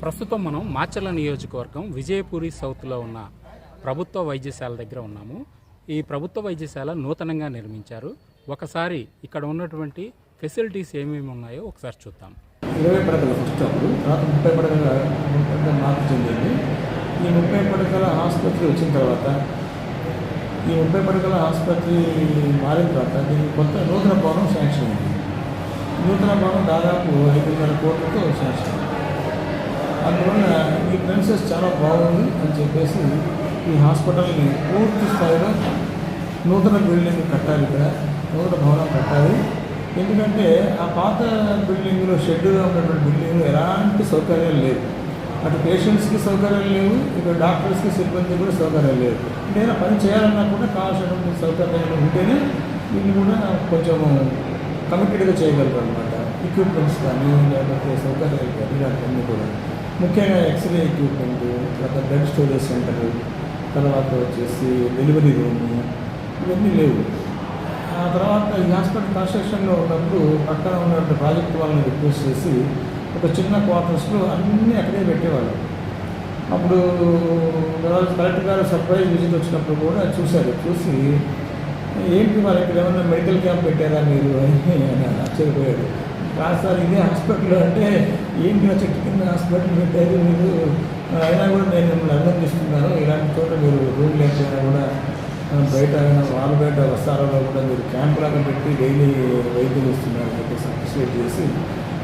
ప్రస్తుతం మనం మాచర్ల నియోజకవర్గం విజయపూరి సౌత్లో ఉన్న ప్రభుత్వ వైద్యశాల దగ్గర ఉన్నాము. ఈ ప్రభుత్వ వైద్యశాల నూతనంగా నిర్మించారు. ఒకసారి ఇక్కడ ఉన్నటువంటి ఫెసిలిటీస్ ఏమేమి ఉన్నాయో ఒకసారి చూద్దాం. ఇరవై పడకల ఫస్ట్ అప్పుడు తర్వాత ముప్పై పడకల మార్పు చెందింది. ఈ ముప్పై పడకల ఆసుపత్రి వచ్చిన తర్వాత ఈ ముప్పై పడకల ఆసుపత్రి మారిన తర్వాత దీనికి కొంత నూతన భవనం శాంక్షన్ అయింది. నూతన భవనం దాదాపు ఐదున్నర కోట్లతో శాంక్షన్ అందువల్ల ఈ ప్రిన్సెస్ చాలా బాగుంది అని చెప్పేసి ఈ హాస్పిటల్ని పూర్తి స్థాయిలో నూతన బిల్డింగ్ కట్టాలి ఇక్కడ నూతన భవనం కట్టాలి. ఎందుకంటే ఆ పాత బిల్డింగ్లో షెడ్గా ఉన్నటువంటి బిల్డింగ్ ఎలాంటి సౌకర్యాలు లేవు. అటు పేషెంట్స్కి సౌకర్యాలు లేవు ఇక్కడ డాక్టర్స్కి సిబ్బంది కూడా సౌకర్యాలు లేవు. ఏదైనా పని చేయాలన్నా కూడా కావాల్సినటువంటి సౌకర్యాలు ఉంటేనే వీళ్ళు కూడా కొంచెం కమిటెడ్గా చేయగలరు అనమాట ఎక్విప్మెంట్స్ కానీ లేకపోతే సౌకర్యాలు కానీ ఇలాంటివన్నీ కూడా. ముఖ్యంగా ఎక్స్రే ఎక్విప్మెంట్ తర్వాత బ్లడ్ స్టోరేజ్ సెంటర్ తర్వాత వచ్చేసి డెలివరీ రూమ్ ఇవన్నీ లేవు. ఆ తర్వాత ఈ హాస్పిటల్ కన్స్ట్రక్షన్లో ఉన్నప్పుడు పక్కన ఉన్నటువంటి ప్రాజెక్ట్ వాళ్ళని రిక్వెస్ట్ చేసి ఒక చిన్న క్వార్టర్స్లో అన్నీ అక్కడే పెట్టేవాళ్ళు. అప్పుడు తర్వాత కలెక్టర్ గారు సర్ప్రైజ్ విజిట్ వచ్చినప్పుడు కూడా చూశారు. చూసి ఏంటి వాళ్ళు ఇక్కడ ఏమైనా మెడికల్ క్యాంప్ పెట్టారా మీరు? అని ఆయన ఆశ్చర్యపోయాడు కాదు సార్ ఇదే హాస్పిటల్ అంటే ఏంటి ఆ చెట్టు కింద హాస్పిటల్ పెట్టారు మీరు అయినా కూడా నేను మిమ్మల్ని అభినందిస్తున్నాను ఇలాంటి చోట మీరు రూమ్ లేకపోయినా కూడా బయట వాళ్ళ బయట వస్తారో కూడా మీరు క్యాంప్ లాగా పెట్టి డైలీ వైద్యులు ఇస్తున్నారు చెప్పేసి అప్రిషియేట్ చేసి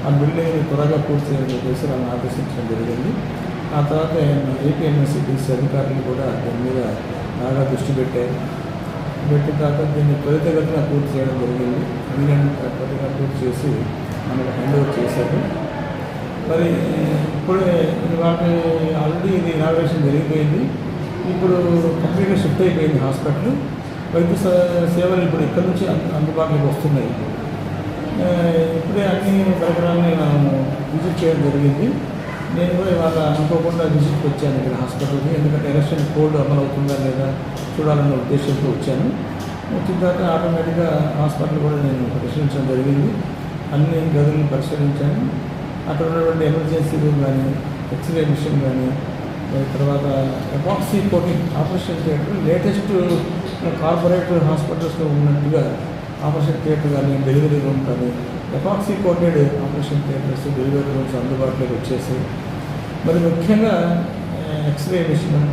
ఆ బిల్డింగ్ త్వరగా పూర్తి చేయాలని చెప్పేసి నన్ను ఆదేశించడం జరిగింది. ఆ తర్వాత ఏపీఎంఎస్సిడిసి అధికారులు కూడా దీని మీద బాగా దృష్టి పెట్టారు. పెట్టిన తర్వాత దీన్ని త్వరితగతిన పూర్తి చేయడం జరిగింది. వీళ్ళని త్వరగా పూర్తి చేసి మనకు హ్యాండ్ ఓవర్ చేశారు. మరి ఇప్పుడే వాటి ఆల్రెడీ ఇది ఇనాగ్రేషన్ జరిగిపోయింది. ఇప్పుడు కంప్లీట్గా షిఫ్ట్ అయిపోయింది హాస్పిటల్. వైద్య సేవలు ఇప్పుడు ఇక్కడ నుంచి అందుబాటులోకి వస్తున్నాయి. ఇప్పుడే అన్ని పరికరాలని మనం విజిట్ చేయడం జరిగింది. నేను కూడా ఇవాళ అనుకోకుండా విజిట్కి వచ్చాను ఇక్కడ హాస్పిటల్కి. ఎందుకంటే ఎలక్షన్ కోడ్ అమలు అవుతుందా లేదా చూడాలనే ఉద్దేశంతో వచ్చాను. వచ్చిన తర్వాత ఆటోమేటిక్గా హాస్పిటల్ కూడా నేను పరిశీలించడం జరిగింది. అన్ని గదులను పరిశీలించాను. అక్కడ ఉన్నటువంటి ఎమర్జెన్సీ రూమ్ కానీ ఎక్స్రే మిషన్ కానీ తర్వాత epoxy coating operation theatre latest corporate హాస్పిటల్స్లో ఉన్నట్టుగా ఆపరేషన్ థియేటర్ కానీ డెలివరీ రూమ్ కానీ epoxy coated operation theatres delivery rooms అందుబాటులోకి వచ్చేసి మరి ముఖ్యంగా x ray machine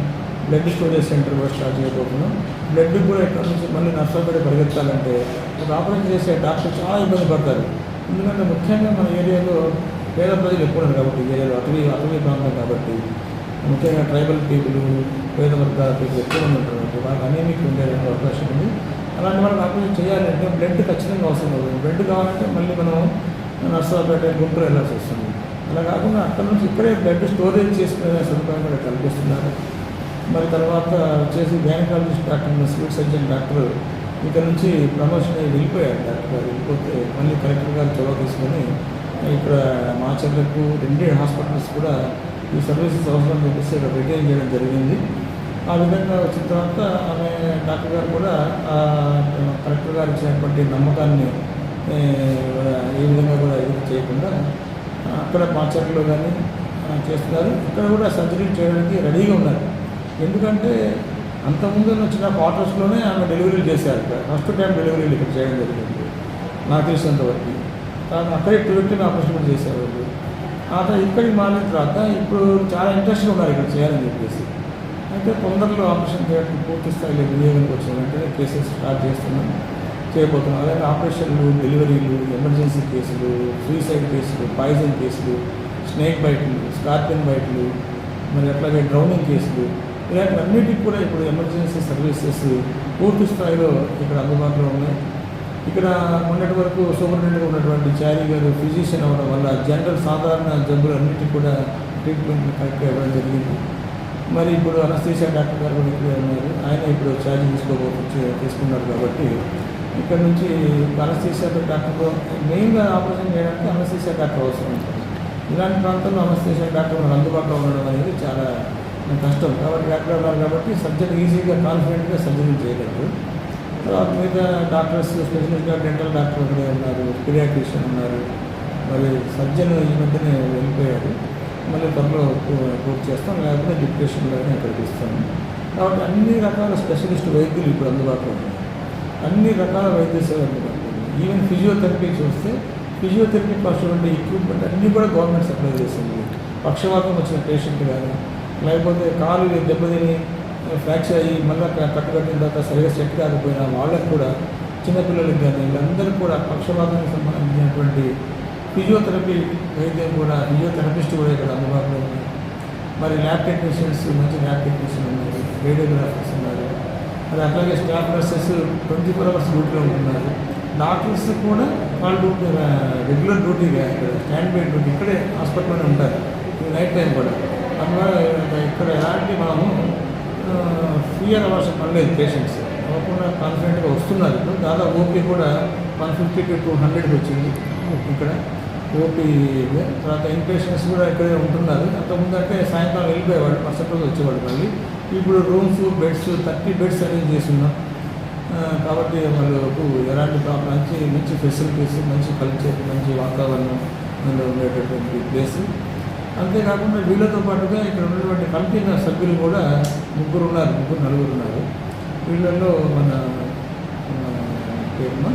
blood storage centre కూడా స్టార్ట్ చేయబోతున్నాం. బ్లడ్ కూడా ఇక్కడ నుంచి మళ్ళీ నర్సంపేట పరిగెత్తాలంటే ఒక ఆపరేషన్ చేసే డాక్టర్ చాలా ఇబ్బంది పడతారు. ఎందుకంటే ముఖ్యంగా మన ఏరియాలో పేద ప్రజలు ఎక్కువ ఉన్నారు కాబట్టి ఏరియాలో అటవీ అటవీ ప్రాంతం కాబట్టి ముఖ్యంగా ట్రైబల్ పీపుల్ పేద వర్గాల పీపుల్ ఎక్కువ మంది ఉంటారు కాబట్టి వాళ్ళకి అనేమిక్ ఉండే అవకాశం ఉంది. అలాంటి వాళ్ళకి ఆపరేషన్ చేయాలంటే బ్లడ్ ఖచ్చితంగా అవసరం అవుతుంది బ్లడ్ కావాలంటే మళ్ళీ మనం నర్సరావుపేట గుంటూరు వెళ్ళాల్సి వస్తుంది. అలా కాకుండా అక్కడ నుంచి ఇక్కడే బ్లడ్ స్టోరేజ్ చేసుకునే సదుపాయం కూడా కల్పిస్తున్నారు. మరి తర్వాత వచ్చేసి gynaecologist doctor civil surgeon doctor ఇక్కడ నుంచి ప్రమోషన్ అయ్యి వెళ్ళిపోయారు. డాక్టర్ గారు వెళ్ళిపోతే మళ్ళీ కలెక్టర్ గారు చొరవ తీసుకొని ఇక్కడ మాచర్లకు రెండే హాస్పిటల్స్ కూడా ఈ సర్వీసెస్ అవసరం చెప్పేసి ఇక్కడ రిటైన్ చేయడం జరిగింది. ఆ విధంగా వచ్చిన తర్వాత ఆమె డాక్టర్ గారు కూడా కలెక్టర్ గారు ఇచ్చినటువంటి నమ్మకాన్ని ఏ, విధంగా కూడా ఇది చేయకుండా అక్కడ మాచర్లో కానీ చేస్తున్నారు. ఇక్కడ కూడా సర్జరీ చేయడానికి రెడీగా ఉన్నారు. ఎందుకంటే అంతకుముందు వచ్చిన క్వార్టర్స్లోనే ఆమె డెలివరీలు చేశారు. ఇక్కడ ఫస్ట్ టైం డెలివరీలు ఇక్కడ చేయడం జరిగింది. నాకు తెలిసినంత వరకు తర్వాత అక్కడే ట్యూరిటీని ఆపరేషన్ కూడా చేశారు వాళ్ళు. ఆ తర్వాత ఇక్కడికి మారిన తర్వాత ఇప్పుడు చాలా ఇంట్రెస్ట్గా ఉన్నారు ఇక్కడ చేయాలని చెప్పేసి. అయితే తొందరలో ఆపరేషన్ చేయడం పూర్తి స్థాయిలో వినియోగానికి వచ్చిన కేసెస్ స్టార్ట్ చేస్తున్నాం. చేయబోతున్నాం. అలాగే ఆపరేషన్లు డెలివరీలు ఎమర్జెన్సీ కేసులు సూసైడ్ కేసులు పాయిజన్ కేసులు స్నేక్ బైట్లు స్కార్పియన్ బైట్లు మరి అట్లాగే డ్రౌనింగ్ కేసులు ఇలాంటివన్నిటికి కూడా ఇప్పుడు ఎమర్జెన్సీ సర్వీసెస్ పూర్తి స్థాయిలో ఇక్కడ అందుబాటులో ఉన్నాయి. ఇక్కడ మొన్నటి వరకు సూపరింటెండెంట్గా ఉన్నటువంటి చారీ గారు ఫిజిషియన్ అవ్వడం వల్ల జనరల్ సాధారణ జబ్బులు కూడా ట్రీట్మెంట్ కరెక్ట్గా ఇవ్వడం జరిగింది. మరి ఇప్పుడు అనస్థీషియా డాక్టర్ గారు కూడా ఇక్కడే ఉన్నారు. ఆయన ఇప్పుడు ఛార్జ్ తీసుకోబోతు తీసుకున్నారు కాబట్టి ఇక్కడ నుంచి అనస్థీషియా డాక్టర్ మెయిన్గా ఆపరేషన్ చేయడానికి అనస్థీషియా డాక్టర్ అవసరం. ఉంటుంది ఇలాంటి ప్రాంతంలో అనస్థీషియా డాక్టర్ మనకు అందుబాటులో ఉండడం అనేది చాలా కష్టం. కాబట్టి డాక్టర్ ఉన్నారు కాబట్టి సర్జరీ ఈజీగా కాన్ఫిడెంట్గా సర్జరీ చేయలేదు. తర్వాత మిగతా డాక్టర్స్ స్పెషలిస్ట్గా డెంటల్ డాక్టర్ ఒకరే ఉన్నారు పిరియాట్రిషియన్ ఉన్నారు. మరి సర్జన్ ఈ మధ్యనే వెళ్ళిపోయారు. మళ్ళీ త్వరలో పూర్తి చేస్తాం. లేకపోతే డిప్రెషన్లోనే అక్కడికి ఇస్తాము కాబట్టి అన్ని రకాల స్పెషలిస్ట్ వైద్యులు ఇప్పుడు అందుబాటులో ఉన్నాయి అన్ని రకాల వైద్య సేవలు అందుబాటులో ఉన్నాయి ఈవెన్ ఫిజియోథెరపీ చూస్తే ఫిజియోథెరపీ కావాల్సినటువంటి ఎక్విప్మెంట్ అన్నీ కూడా గవర్నమెంట్ సప్లై చేసింది. పక్షవాతం వచ్చిన పేషెంట్ కానీ లేకపోతే కాలు దెబ్బతిని ఫ్రాక్చర్ అయ్యి మళ్ళీ కట్టుకట్టిన తర్వాత సరిగా సెట్ కాకపోయినా వాళ్ళకు కూడా చిన్నపిల్లలకి కానీ వీళ్ళందరూ కూడా పక్షవాతానికి సంబంధించినటువంటి ఫిజియోథెరపీ వైద్యం కూడా ఫిజియోథెరపిస్ట్ కూడా ఇక్కడ అందుబాటులో ఉంది. మరి ల్యాబ్ టెక్నీషియన్స్ మంచి ల్యాబ్ టెక్నీషియన్ ఉన్నారు రేడియోగ్రాఫర్స్ ఉన్నారు. మరి అట్లాగే staff nurses twenty four hours డ్యూటీలో ఉంటున్నారు డాక్టర్స్ కూడా వాళ్ళు రెగ్యులర్ డ్యూటీగా ఇక్కడ స్టాండ్ బై డ్యూటీ ఇక్కడే హాస్పిటల్లోనే ఉంటారు. నైట్ టైం కూడా. అందువల్ల ఇక్కడ ఎలాంటి మనము ఫియర్ అవర్స్ లేదు పేషెంట్స్ అవ్వకుండా కాన్ఫిడెంట్గా వస్తున్నారు. ఇప్పుడు దాదాపు ఓపీ కూడా వన్ ఫిఫ్టీ టు టూ హండ్రెడ్కి వచ్చింది ఇక్కడ. ఓపీ తర్వాత ఇన్పేషెంట్స్ కూడా ఇక్కడే ఉంటున్నారు. అంతకుముందు అంటే సాయంత్రం వెళ్ళిపోయేవాడు మరుసటి రోజు వచ్చేవాడు మళ్ళీ. ఇప్పుడు rooms beds thirty beds arrange చేస్తున్నాం. కాబట్టి వాళ్ళకు ఎలాంటి ప్రాబ్లం మంచి మంచి ఫెసిలిటీస్ మంచి కల్చర్ మంచి వాతావరణం ఉండేటటువంటి ప్లేస్ అంతేకాకుండా వీళ్ళతో పాటుగా ఇక్కడ ఉన్నటువంటి కమిటీ సభ్యులు కూడా ముగ్గురు ఉన్నారు ముగ్గురు నలుగురు ఉన్నారు. వీళ్ళల్లో మన పేరుమా?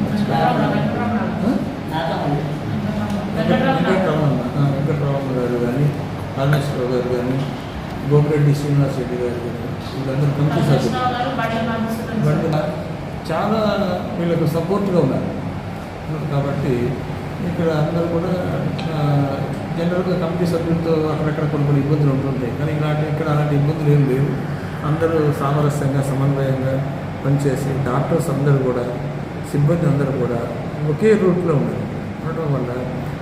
గారు కానీ రామేశ్వరరావు గారు కానీ గోపిరెడ్డి శ్రీనివాస్ రెడ్డి గారు కానీ వీళ్ళందరూ కమిటీ సభ్యులు. చాలా వీళ్ళకు సపోర్ట్గా ఉన్నారు. కాబట్టి ఇక్కడ అందరూ కూడా జనరల్గా కమిటీ సభ్యులతో అక్కడక్కడ కొన్ని కొన్ని ఇబ్బందులు ఉంటుంటాయి. కానీ ఇలాంటి ఇక్కడ అలాంటి ఇబ్బందులు ఏం లేవు. అందరూ సామరస్యంగా సమన్వయంగా పనిచేసి డాక్టర్స్ అందరూ కూడా సిబ్బంది అందరూ కూడా ఒకే రూట్లో ఉన్నారు ఉండటం వల్ల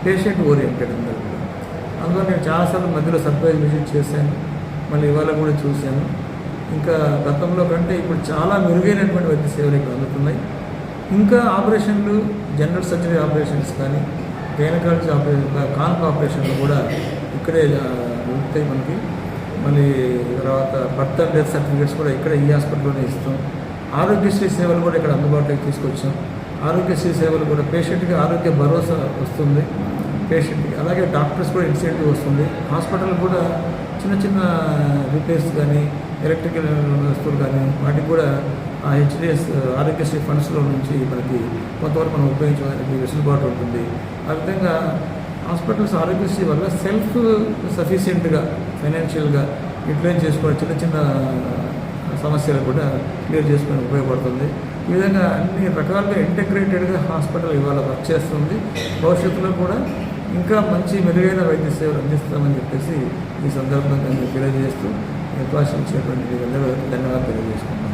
పేషెంట్ ఓరియంటెడ్ అందరూ కూడా. అందులో నేను చాలాసార్లు మధ్యలో సర్ప్రైజ్ విజిట్ చేశాను. మళ్ళీ ఇవాళ కూడా చూశాను. ఇంకా గతంలో కంటే ఇప్పుడు చాలా మెరుగైనటువంటి వైద్య సేవలు ఇక్కడ అందుతున్నాయి. ఇంకా ఆపరేషన్లు జనరల్ సర్జరీ ఆపరేషన్స్ కానీ గైనకాలజీ ఆపరేషన్ కాన్పు ఆపరేషన్లు కూడా ఇక్కడే ఉంటాయి దొరుకుతాయి మనకి. మళ్ళీ తర్వాత బర్త్ అండ్ డెత్ సర్టిఫికేట్స్ కూడా ఇక్కడ ఈ హాస్పిటల్లోనే ఇస్తాం. ఆరోగ్యశ్రీ సేవలు కూడా ఇక్కడ అందుబాటులోకి తీసుకొచ్చాం. ఆరోగ్యశ్రీ సేవలు కూడా పేషెంట్కి ఆరోగ్య భరోసా వస్తుంది. పేషెంట్కి అలాగే డాక్టర్స్ కూడా ఇన్సెంటివ్ వస్తుంది. హాస్పిటల్ కూడా చిన్న చిన్న రిపేర్స్ కానీ ఎలక్ట్రికల్ వస్తువులు కానీ వాటికి కూడా హెచ్డిఎస్ ఆరోగ్యశ్రీ ఫండ్స్లో నుంచి మనకి కొంతవరకు మనం ఉపయోగించడానికి వెసులుబాటు ఉంటుంది. ఆ విధంగా హాస్పిటల్స్ ఆరోగ్యశ్రీ వల్ల సెల్ఫ్ సఫిషియెంట్గా ఫైనాన్షియల్గా యూటిలైజ్ చేసుకోవడం చిన్న చిన్న సమస్యలు కూడా క్లియర్ చేసుకొని ఉపయోగపడుతుంది. ఈ విధంగా అన్ని రకాలుగా ఇంటగ్రేటెడ్గా హాస్పిటల్ ఇవాళ వర్క్ చేస్తుంది. భవిష్యత్తులో కూడా ఇంకా మంచి మెరుగైన వైద్య సేవలు అందిస్తామని చెప్పేసి ఈ సందర్భంగా తెలియజేస్తూ అవకాశం ఇచ్చేటువంటి ధన్యవాదాలు తెలియజేసుకుంటున్నాను.